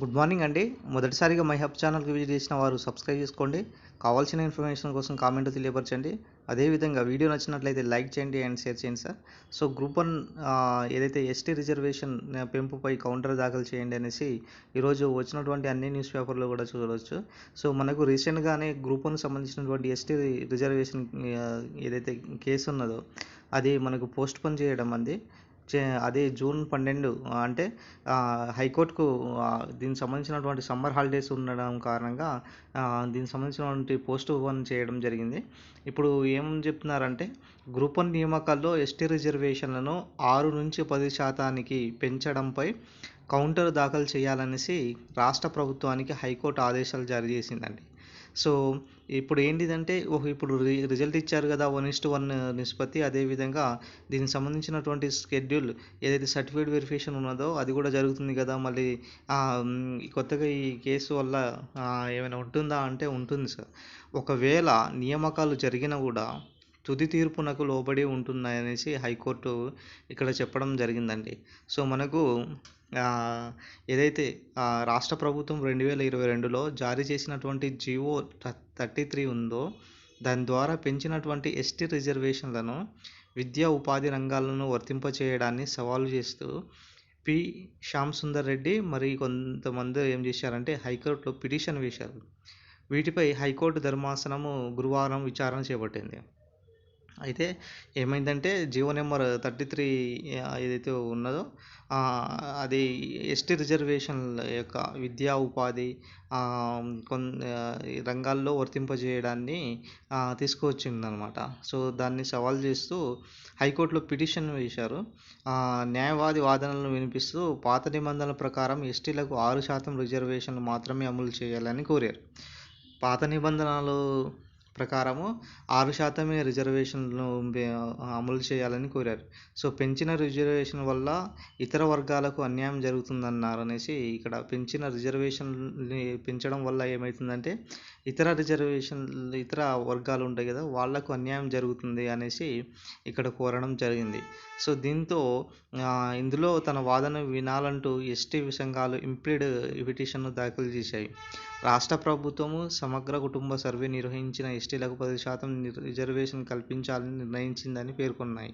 Good morning అండి. మొదటిసారిగా my hub ఛానల్కి విజిట్ చేసిన వారు సబ్స్క్రైబ్ చేసుకోండి. కావాల్సిన ఇన్ఫర్మేషన్ కోసం కామెంట్ తెలియపరచండి. అదేవిధంగా వీడియో నచ్చినట్లయితే లైక్ చేయండి అండ్ షేర్ చేయండి సార్. సో గ్రూప్ వన్ ఏదైతే ఎస్టీ రిజర్వేషన్ పెంపుపై కౌంటర్ దాఖలు చేయండి అనేసి ఈరోజు వచ్చినటువంటి అన్ని న్యూస్ పేపర్లో కూడా చూడవచ్చు సో మనకు రీసెంట్గానే గ్రూప్ వన్ సంబంధించినటువంటి ఎస్టీ రిజర్వేషన్ ఏదైతే కేసు ఉన్నదో అది మనకు పోస్ట్ పోన్ చేయడం అంది. చే అదే జూన్ పన్నెండు అంటే హైకోర్టుకు దీనికి సంబంధించినటువంటి సమ్మర్ హాలిడేస్ ఉండడం కారణంగా దీనికి సంబంధించినటువంటి పోస్ట్ పోన్ చేయడం జరిగింది. ఇప్పుడు ఏం చెప్తున్నారంటే గ్రూప్ వన్ నియామకాల్లో ఎస్టీ రిజర్వేషన్లను ఆరు నుంచి పది శాతానికి పెంచడంపై కౌంటర్ దాఖలు చేయాలనేసి రాష్ట్ర ప్రభుత్వానికి హైకోర్టు ఆదేశాలు జారీ చేసిందండి. సో ఇప్పుడు ఏంటిదంటే ఓ ఇప్పుడు రి రిజల్ట్ ఇచ్చారు కదా వన్ ఇస్ టు వన్ నిష్పత్తి. అదేవిధంగా దీనికి సంబంధించినటువంటి షెడ్యూల్ ఏదైతే సర్టిఫికేట్ వెరిఫికేషన్ ఉన్నదో అది కూడా జరుగుతుంది కదా. మళ్ళీ ఈ కొత్తగా ఈ కేసు వల్ల ఏమైనా ఉంటుందా అంటే ఉంటుంది సార్. ఒకవేళ నియామకాలు జరిగినా కూడా తుది తీర్పునకు లోబడి ఉంటుందనేసి హైకోర్టు ఇక్కడ చెప్పడం జరిగిందండి. సో మనకు ఏదైతే రాష్ట్ర ప్రభుత్వం రెండు వేల ఇరవై రెండులో జారీ చేసినటువంటి జీవో థర్టీ త్రీ ఉందో దాని ద్వారా పెంచినటువంటి ఎస్టీ రిజర్వేషన్లను విద్యా ఉపాధి రంగాలను వర్తింపచేయడాన్ని సవాలు చేస్తూ పి. శ్యామ్ సుందర్ రెడ్డి మరి కొంతమంది ఏం చేశారంటే హైకోర్టులో పిటిషన్ వేశారు. వీటిపై హైకోర్టు ధర్మాసనము గురువారం విచారణ చేపట్టింది. అయితే ఏమైందంటే జీవో నెంబర్ థర్టీ త్రీ ఏదైతే ఉన్నదో అది ఎస్టీ రిజర్వేషన్ల యొక్క విద్యా ఉపాధి కొన్ని కొన్ రంగాల్లో వర్తింపజేయడాన్ని తీసుకువచ్చిందనమాట. సో దాన్ని సవాల్ చేస్తూ హైకోర్టులో పిటిషన్ వేశారు. ఆ, న్యాయవాది వాదనలను వినిపిస్తూ పాత నిబంధనల ప్రకారం ఎస్టీలకు ఆరు శాతం రిజర్వేషన్లు మాత్రమే అమలు చేయాలని కోరారు. పాత నిబంధనలు ప్రకారము ఆరు శాతమే రిజర్వేషన్లు అమలు చేయాలని కోరారు. సో పెంచిన రిజర్వేషన్ వల్ల ఇతర వర్గాలకు అన్యాయం జరుగుతుందన్నారు అనేసి ఇక్కడ పెంచిన రిజర్వేషన్ని పెంచడం వల్ల ఏమవుతుందంటే ఇతర రిజర్వేషన్ ఇతర వర్గాలు ఉంటాయి కదా వాళ్ళకు అన్యాయం జరుగుతుంది అనేసి ఇక్కడ కోరడం జరిగింది. సో దీంతో ఇందులో తన వాదన వినాలంటూ ఎస్టీ సంఘాలు ఇంప్లీడ్ పిటిషన్ను దాఖలు చేశాయి. రాష్ట్ర ప్రభుత్వము సమగ్ర కుటుంబ సర్వే నిర్వహించిన ఎస్టీలకు పది శాతం రిజర్వేషన్ కల్పించాలని నిర్ణయించిందని పేర్కొన్నాయి.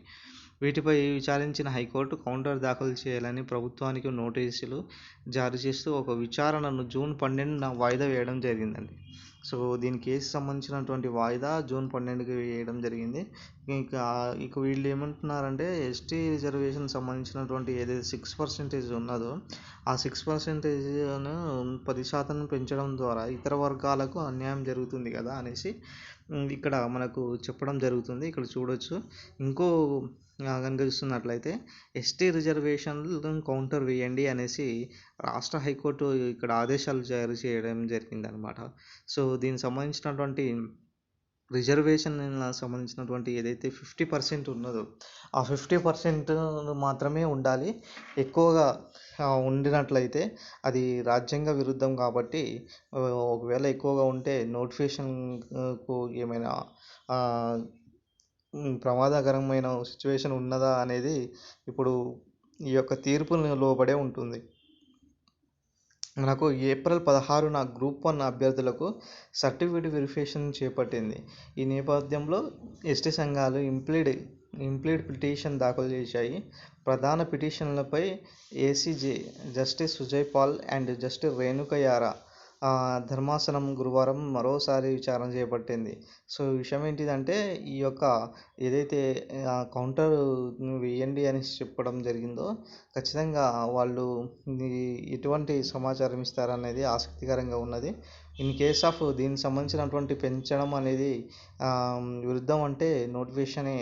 వీటిపై విచారించిన హైకోర్టు కౌంటర్ దాఖలు చేయాలని ప్రభుత్వానికి నోటీసులు జారీ చేస్తూ ఒక విచారణను జూన్ పన్నెండున వాయిదా వేయడం జరిగిందండి. సో దీని కేసు సంబంధించినటువంటి వాయిదా జూన్ పన్నెండుకి వేయడం జరిగింది. ఇంకా ఇక వీళ్ళు ఏమంటున్నారంటే ఎస్టీ రిజర్వేషన్ సంబంధించినటువంటి ఏదైతే సిక్స్ పర్సెంటేజ్ ఉన్నదో ఆ సిక్స్ పర్సెంటేజ్ను పది శాతం పెంచడం ద్వారా ఇతర వర్గాలకు అన్యాయం జరుగుతుంది కదా అనేసి ఇక్కడ మనకు చెప్పడం జరుగుతుంది. ఇక్కడ చూడొచ్చు. ఇంకో ఆ, ఎస్టీ రిజర్వేషన్లు కౌంటర్ వేయండి అనేసి రాష్ట్ర హైకోర్టు ఇక్కడ ఆదేశాలు జారీ చేయడం జరిగిందనమాట. సో దీనికి సంబంధించినటువంటి రిజర్వేషన్ సంబంధించినటువంటి ఏదైతే ఫిఫ్టీ పర్సెంట్ ఉన్నదో ఆ ఫిఫ్టీ పర్సెంట్ మాత్రమే ఉండాలి. ఎక్కువగా ఉండినట్లయితే అది రాజ్యాంగ విరుద్ధం కాబట్టి ఒకవేళ ఎక్కువగా ఉంటే నోటిఫికేషన్కు ఏమైనా ప్రమాదకరమైన సిచ్యువేషన్ ఉన్నదా అనేది ఇప్పుడు ఈ యొక్క తీర్పును లోబడే ఉంటుంది. మనకు ఏప్రిల్ పదహారున గ్రూప్ వన్ అభ్యర్థులకు సర్టిఫికేట్ వెరిఫికేషన్ చేపట్టింది. ఈ నేపథ్యంలో ఎస్టీ సంఘాలు ఇంప్లీడ్ ఇంప్లీడ్ పిటిషన్ దాఖలు చేశాయి. ప్రధాన పిటిషన్లపై ACJ justice Sujay Paul and justice Renuka Yara ధర్మాసనం గురువారం మరోసారి విచారణ చేపట్టింది. సో విషయం ఏంటిదంటే ఈ యొక్క ఏదైతే కౌంటర్ వేయండి అని చెప్పడం జరిగిందో ఖచ్చితంగా వాళ్ళు ఎటువంటి సమాచారం ఇస్తారనేది ఆసక్తికరంగా ఉన్నది. ఇన్ కేస్ ఆఫ్ దీనికి సంబంధించినటువంటి పెంచడం అనేది విరుద్ధం అంటే నోటిఫికేషనే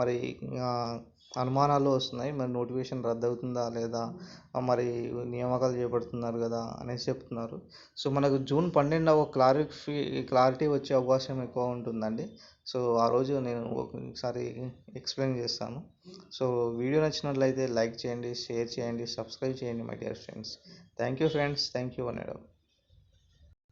మరి అనుమానాలు వస్తున్నాయి. మరి నోటిఫికేషన్ రద్దు అవుతుందా లేదా మరి నియామకాలు చేపడుతున్నారు కదా అనేసి చెప్తున్నారు. సో మనకు జూన్ పన్నెండవ క్లారిఫి క్లారిటీ వచ్చే అవకాశం ఎక్కువ ఉంటుందండి. సో ఆ రోజు నేను ఒకసారి ఎక్స్ప్లెయిన్ చేస్తాను. సో వీడియో నచ్చినట్లయితే లైక్ చేయండి షేర్ చేయండి సబ్స్క్రైబ్ చేయండి my dear friends. Thank you friends. Thank you అనేడం.